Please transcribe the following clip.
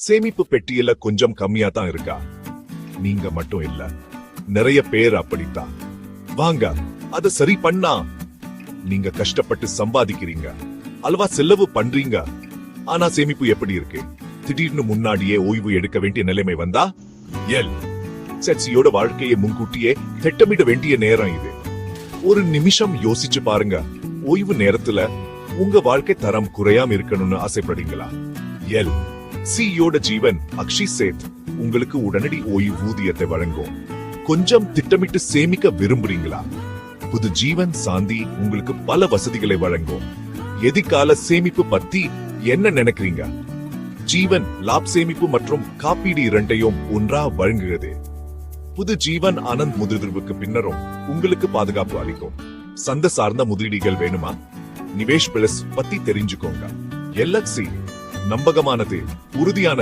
சேமிப்பு பெட்டியில கொஞ்சம் கம்மியா தான் இருக்கா? நீங்க மட்டும் இல்ல. நிறைய பேர் அப்படித்தான். வாங்க அத சரி பண்ணா. நீங்க கஷ்டப்பட்டு சம்பாதிக்கிறீங்க. அல்வா செலவு பண்றீங்க. ஆனா சேமிப்பு எப்படி இருக்கு? திடீர்னு முன்னாடியே ஓய்வு எடுக்க வேண்டிய நிலைமை வந்தா? எல். சச்சியோட வாழ்க்கையை முன்கூட்டியே திட்டமிட வேண்டிய நேரம் இது. ஒரு நிமிஷம் யோசிச்சு பாருங்க. ஓய்வு நேரத்துல உங்க வாழ்க்கை தரம் குறையாம இருக்கணும்னு ஆசைப்படுறீங்களா? எல். சியோட ஜீவன் அக்ஷி சேத். உங்களுக்கு உடனடி ஓய்வூதியத்தை வழங்கும். கொஞ்சம் திட்டமிட்டு சேமிக்க விரும்புறீங்களா? புது ஜீவன் சாந்தி உங்களுக்கு பல வசதிகளை வழங்கும். எதிர்கால சேமிப்பு பத்தி என்ன நினைக்கிறீங்க? ஜீவன் லாப் சேமிப்பு மற்றும் காப்பீடு இரண்டையும் ஒன்றா வழங்குகிறது. புது ஜீவன் ஆனந்த் முதிர்வுக்கு பின்னரும் உங்களுக்கு பாதுகாப்பு அளிக்கும். சந்த சார்ந்த முதலீடுகள் வேணுமா? நிவேஷ் பிளஸ் பத்தி தெரிஞ்சுக்கோங்க. எல்எக்சி நம்பகமானது உறுதியானது.